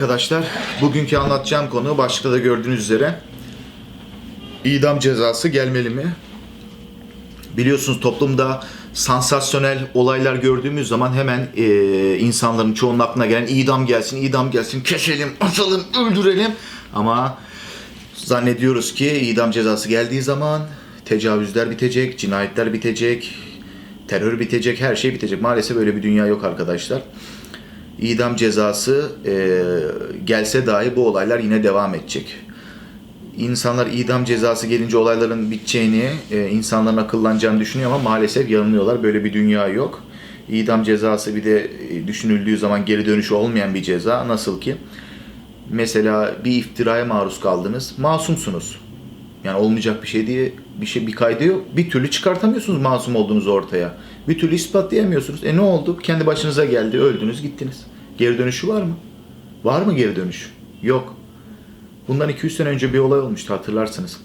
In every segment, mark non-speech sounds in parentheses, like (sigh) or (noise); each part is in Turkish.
Arkadaşlar bugünkü anlatacağım konu başlıkta da gördüğünüz üzere idam cezası gelmeli mi? Biliyorsunuz toplumda sansasyonel olaylar gördüğümüz zaman hemen eee, insanların çoğunun aklına gelen idam gelsin, idam gelsin, keselim, asalım, öldürelim. Ama zannediyoruz ki idam cezası geldiği zaman tecavüzler bitecek, cinayetler bitecek, terör bitecek, her şey bitecek. Maalesef öyle bir dünya yok arkadaşlar. İdam cezası e, gelse dahi bu olaylar yine devam edecek. İnsanlar idam cezası gelince olayların biteceğini, e, insanların akıllanacağını düşünüyor ama maalesef yanılıyorlar. Böyle bir dünya yok. İdam cezası bir de e, düşünüldüğü zaman geri dönüşü olmayan bir ceza. Nasıl ki? Mesela bir iftiraya maruz kaldınız. Masumsunuz. Yani olmayacak bir şey diye bir şey bir kaydı yok. Bir türlü çıkartamıyorsunuz masum olduğunuzu ortaya. Bir türlü ispatlayamıyorsunuz. E ne oldu? Kendi başınıza geldi, öldünüz, gittiniz. Geri dönüşü var mı? Var mı geri dönüş? Yok. Bundan 200 sene önce bir olay olmuştu hatırlarsınız.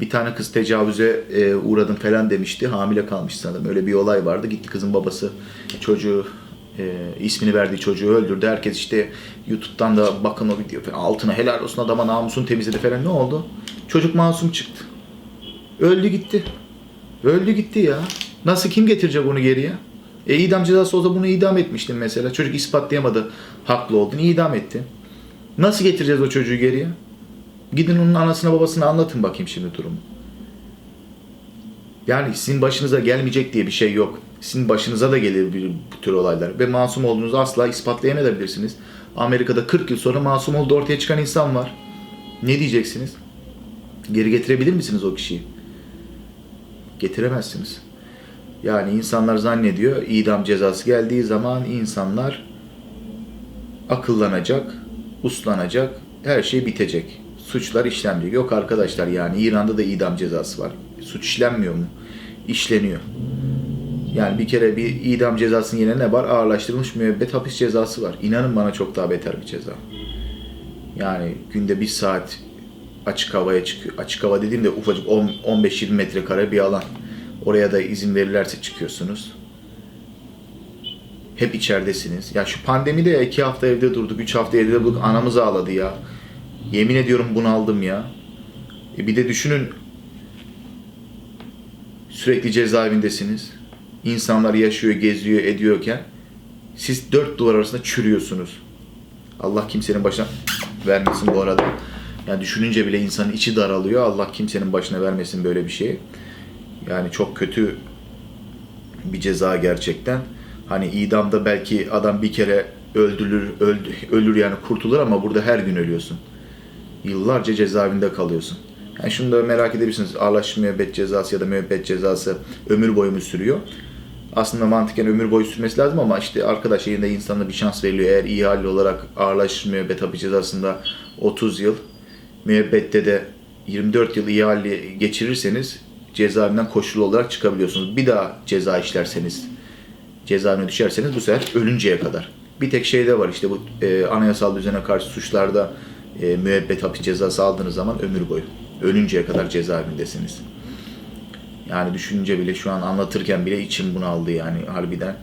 Bir tane kız tecavüze e, uğradım falan demişti. Hamile kalmış sanırım. Öyle bir olay vardı. Gitti kızın babası çocuğu e, ismini verdiği çocuğu öldürdü. Herkes işte YouTube'dan da bakın o video falan. Altına helal olsun adama namusunu temizledi falan. Ne oldu? Çocuk masum çıktı. Öldü gitti. Öldü gitti ya. Nasıl kim getirecek onu geriye? E idam cezası olsa bunu idam etmiştin mesela. Çocuk ispatlayamadı haklı olduğunu idam etti. Nasıl getireceğiz o çocuğu geriye? Gidin onun anasına babasına anlatın bakayım şimdi durumu. Yani sizin başınıza gelmeyecek diye bir şey yok. Sizin başınıza da gelir bir, bu tür olaylar. Ve masum olduğunuzu asla ispatlayamayabilirsiniz. Amerika'da 40 yıl sonra masum oldu ortaya çıkan insan var. Ne diyeceksiniz? Geri getirebilir misiniz o kişiyi? Getiremezsiniz. Yani insanlar zannediyor idam cezası geldiği zaman insanlar akıllanacak, uslanacak, her şey bitecek. Suçlar işlenmeyecek. Yok arkadaşlar yani İran'da da idam cezası var. Suç işlenmiyor mu? İşleniyor. Yani bir kere bir idam cezasının yerine ne var? Ağırlaştırılmış müebbet hapis cezası var. İnanın bana çok daha beter bir ceza. Yani günde bir saat açık havaya çıkıyor. Açık hava dediğimde ufacık 10 15-20 metrekare bir alan. Oraya da izin verirlerse çıkıyorsunuz. Hep içeridesiniz. Ya şu pandemide ya iki hafta evde durduk, üç hafta evde durduk. Anamız ağladı ya. Yemin ediyorum bunaldım ya. E bir de düşünün sürekli cezaevindesiniz. İnsanlar yaşıyor, geziyor, ediyorken siz dört duvar arasında çürüyorsunuz. Allah kimsenin başına vermesin bu arada. Yani düşününce bile insanın içi daralıyor. Allah kimsenin başına vermesin böyle bir şey. Yani çok kötü bir ceza gerçekten. Hani idamda belki adam bir kere öldürülür, öldü, ölür yani kurtulur ama burada her gün ölüyorsun. Yıllarca cezaevinde kalıyorsun. Yani şunu da merak edebilirsiniz. Ağırlaşmış müebbet cezası ya da müebbet cezası ömür boyu mu sürüyor? Aslında mantıken ömür boyu sürmesi lazım ama işte arkadaş yerinde insana bir şans veriliyor. Eğer iyi halli olarak ağırlaşmış müebbet hapis cezasında 30 yıl, müebbette de 24 yıl iyi halli geçirirseniz cezaevinden koşullu olarak çıkabiliyorsunuz. Bir daha ceza işlerseniz, cezaevine düşerseniz bu sefer ölünceye kadar. Bir tek şey de var işte bu e, anayasal düzene karşı suçlarda e, müebbet hapis cezası aldığınız zaman ömür boyu. Ölünceye kadar cezaevindesiniz. Yani düşününce bile şu an anlatırken bile içim bunaldı yani harbiden.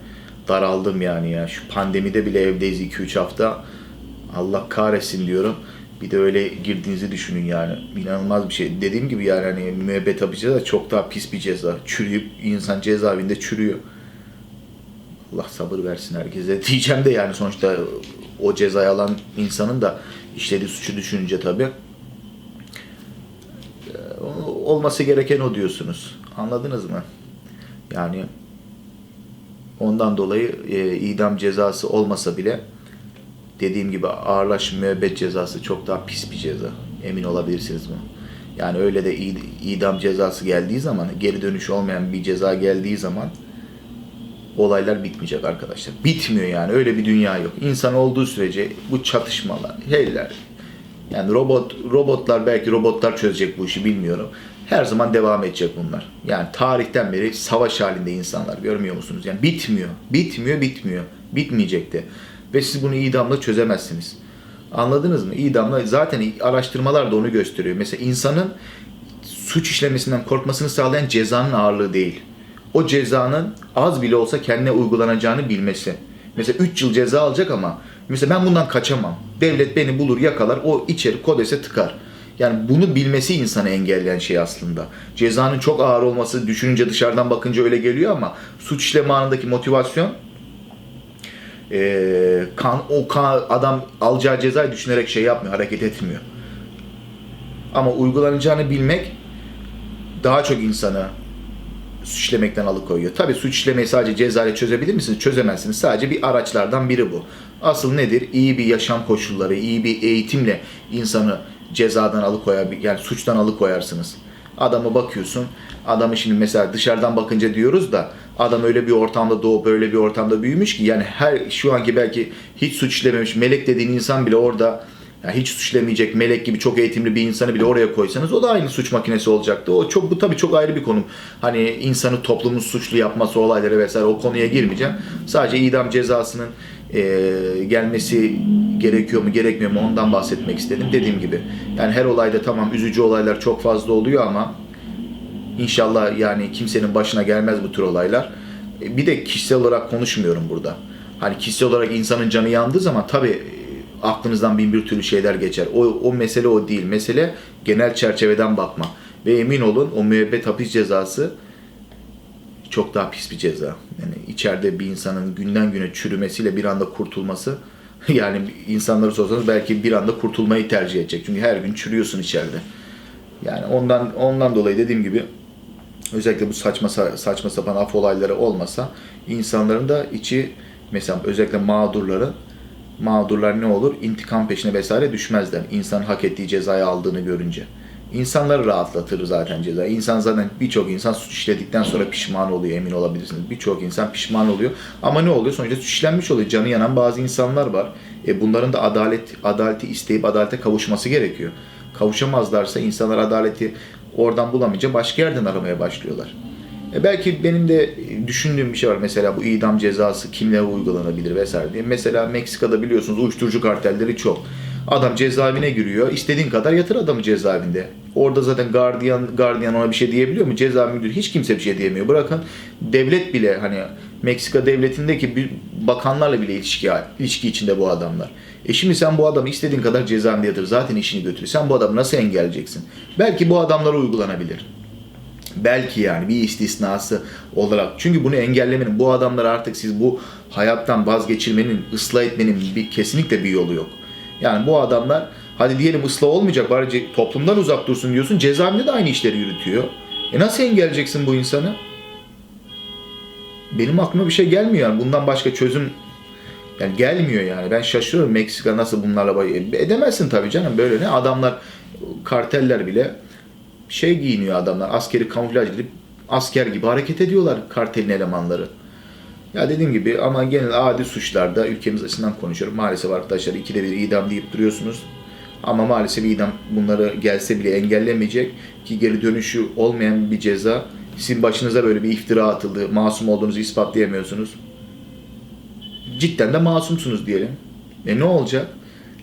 Daraldım yani ya. Şu pandemide bile evdeyiz 2-3 hafta. Allah kahretsin diyorum. Bir de öyle girdiğinizi düşünün yani. İnanılmaz bir şey. Dediğim gibi yani hani müebbet hapis ceza çok daha pis bir ceza. Çürüyüp insan cezaevinde çürüyor. Allah sabır versin herkese. (laughs) Diyeceğim de yani sonuçta o cezayı alan insanın da işlediği suçu düşününce tabii e, olması gereken o diyorsunuz. Anladınız mı? Yani ondan dolayı e, idam cezası olmasa bile dediğim gibi ağırlaşmış müebbet cezası çok daha pis bir ceza. Emin olabilirsiniz mi? Yani öyle de id- idam cezası geldiği zaman, geri dönüş olmayan bir ceza geldiği zaman olaylar bitmeyecek arkadaşlar. Bitmiyor yani. Öyle bir dünya yok. İnsan olduğu sürece bu çatışmalar, heller, yani robot robotlar belki robotlar çözecek bu işi bilmiyorum. Her zaman devam edecek bunlar. Yani tarihten beri savaş halinde insanlar görmüyor musunuz? Yani bitmiyor. Bitmiyor, bitmiyor. Bitmeyecek de. Ve siz bunu idamla çözemezsiniz. Anladınız mı? İdamla zaten araştırmalar da onu gösteriyor. Mesela insanın suç işlemesinden korkmasını sağlayan cezanın ağırlığı değil. O cezanın az bile olsa kendine uygulanacağını bilmesi. Mesela 3 yıl ceza alacak ama Mesela ben bundan kaçamam. Devlet beni bulur yakalar o içeri kodese tıkar. Yani bunu bilmesi insanı engelleyen şey aslında. Cezanın çok ağır olması düşününce dışarıdan bakınca öyle geliyor ama suç işleme anındaki motivasyon eee, kan, o kan, adam alacağı cezayı düşünerek şey yapmıyor, hareket etmiyor. Ama uygulanacağını bilmek daha çok insanı suç işlemekten alıkoyuyor. Tabii suç işlemeyi sadece cezayla çözebilir misiniz? Çözemezsiniz. Sadece bir araçlardan biri bu. Asıl nedir? İyi bir yaşam koşulları, iyi bir eğitimle insanı cezadan alıkoyar, yani suçtan alıkoyarsınız. Adamı bakıyorsun, adamı şimdi mesela dışarıdan bakınca diyoruz da adam öyle bir ortamda doğup öyle bir ortamda büyümüş ki yani her şu anki belki hiç suç işlememiş melek dediğin insan bile orada yani hiç suç işlemeyecek melek gibi çok eğitimli bir insanı bile oraya koysanız o da aynı suç makinesi olacaktı. O çok bu tabii çok ayrı bir konu. Hani insanı toplumun suçlu yapması olayları vesaire o konuya girmeyeceğim. Sadece idam cezasının eee, gelmesi gerekiyor mu gerekmiyor mu ondan bahsetmek istedim. Dediğim gibi yani her olayda tamam üzücü olaylar çok fazla oluyor ama İnşallah yani kimsenin başına gelmez bu tür olaylar. E, Bir de kişisel olarak konuşmuyorum burada. Hani kişisel olarak insanın canı yandığı zaman tabii e, aklınızdan bin bir türlü şeyler geçer. O, o mesele o değil. Mesele genel çerçeveden bakma. Ve emin olun o müebbet hapis cezası çok daha pis bir ceza. Yani içeride bir insanın günden güne çürümesiyle bir anda kurtulması (laughs) yani insanları sorsanız belki bir anda kurtulmayı tercih edecek. Çünkü her gün çürüyorsun içeride. Yani ondan ondan dolayı dediğim gibi özellikle bu saçma sa- saçma sapan af olayları olmasa insanların da içi mesela özellikle mağdurların mağdurlar ne olur? İntikam peşine vesaire düşmezler. İnsan hak ettiği cezayı aldığını görünce. İnsanları rahatlatır zaten ceza. İnsan zaten birçok insan suç işledikten sonra pişman oluyor emin olabilirsiniz. Birçok insan pişman oluyor. Ama ne oluyor? Sonuçta suç işlenmiş oluyor. Canı yanan bazı insanlar var. E bunların da adalet adaleti isteyip adalete kavuşması gerekiyor. Kavuşamazlarsa insanlar adaleti oradan bulamayınca başka yerden aramaya başlıyorlar. E belki benim de düşündüğüm bir şey var. Mesela bu idam cezası kimlere uygulanabilir vesaire diye. Mesela Meksika'da biliyorsunuz uyuşturucu kartelleri çok. Adam cezaevine giriyor. İstediğin kadar yatır adamı cezaevinde. Orada zaten gardiyan gardiyan ona bir şey diyebiliyor mu? Cezaevi müdürü hiç kimse bir şey diyemiyor. Bırakın devlet bile hani Meksika devletindeki bir bakanlarla bile ilişki ilişki içinde bu adamlar. E şimdi sen bu adamı istediğin kadar cezaevinde yatır. Zaten işini götürüyor. Sen bu adamı nasıl engelleyeceksin? Belki bu adamlara uygulanabilir. Belki yani bir istisnası olarak. Çünkü bunu engellemenin, bu adamlar artık siz bu hayattan vazgeçirmenin, ıslah etmenin bir, kesinlikle bir yolu yok. Yani bu adamlar hadi diyelim ıslah olmayacak bari toplumdan uzak dursun diyorsun cezaevinde de aynı işleri yürütüyor. E nasıl engelleyeceksin bu insanı? Benim aklıma bir şey gelmiyor yani bundan başka çözüm yani gelmiyor yani. Ben şaşırıyorum Meksika nasıl bunlarla bay edemezsin tabii canım böyle ne adamlar karteller bile şey giyiniyor adamlar askeri kamuflaj gidip asker gibi hareket ediyorlar kartelin elemanları. Ya dediğim gibi ama genel adi suçlarda ülkemiz açısından konuşuyorum. Maalesef arkadaşlar ikide bir idam deyip duruyorsunuz. Ama maalesef idam bunları gelse bile engellemeyecek ki geri dönüşü olmayan bir ceza. Sizin başınıza böyle bir iftira atıldı. Masum olduğunuzu ispatlayamıyorsunuz. Cidden de masumsunuz diyelim. E ne olacak?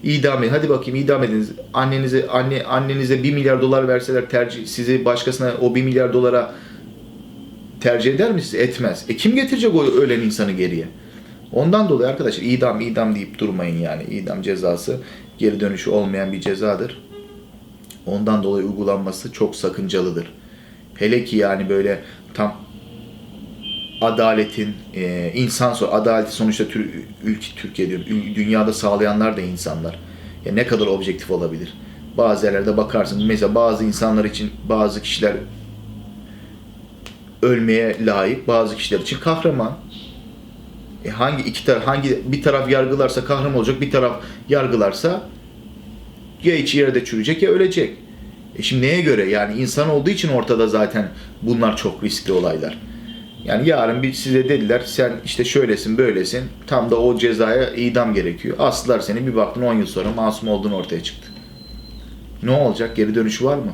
İdam edin. Hadi bakayım idam ediniz. Annenize anne annenize 1 milyar dolar verseler tercih sizi başkasına o 1 milyar dolara tercih eder mi sizi? Etmez. E kim getirecek o ölen insanı geriye? Ondan dolayı arkadaşlar idam idam deyip durmayın yani. İdam cezası geri dönüşü olmayan bir cezadır. Ondan dolayı uygulanması çok sakıncalıdır. Hele ki yani böyle tam adaletin, e, insan adaleti sonuçta tür, ülke Türkiye diyorum, dünyada sağlayanlar da insanlar. Ya ne kadar objektif olabilir? Bazı yerlerde bakarsın mesela bazı insanlar için bazı kişiler ölmeye layık, bazı kişiler için kahraman. E hangi iki taraf hangi bir taraf yargılarsa kahraman olacak, bir taraf yargılarsa ya içi yerde çürüyecek ya ölecek. E şimdi neye göre? Yani insan olduğu için ortada zaten bunlar çok riskli olaylar. Yani yarın bir size dediler sen işte şöylesin böylesin tam da o cezaya idam gerekiyor. Astılar seni bir baktın 10 yıl sonra masum olduğun ortaya çıktı. Ne olacak? Geri dönüşü var mı?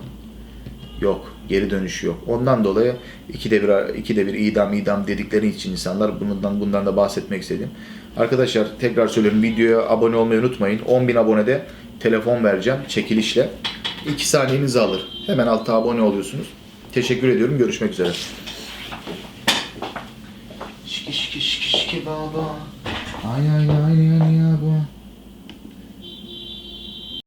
Yok. Geri dönüşü yok. Ondan dolayı ikide bir, ikide bir idam idam dedikleri için insanlar bundan bundan da bahsetmek istedim. Arkadaşlar tekrar söylüyorum videoya abone olmayı unutmayın. 10.000 abonede telefon vereceğim çekilişle. 2 saniyenizi alır. Hemen altta abone oluyorsunuz. Teşekkür ediyorum. Görüşmek üzere. Şiki şiki şiki şiki baba. Ay ay ay ay ay bu.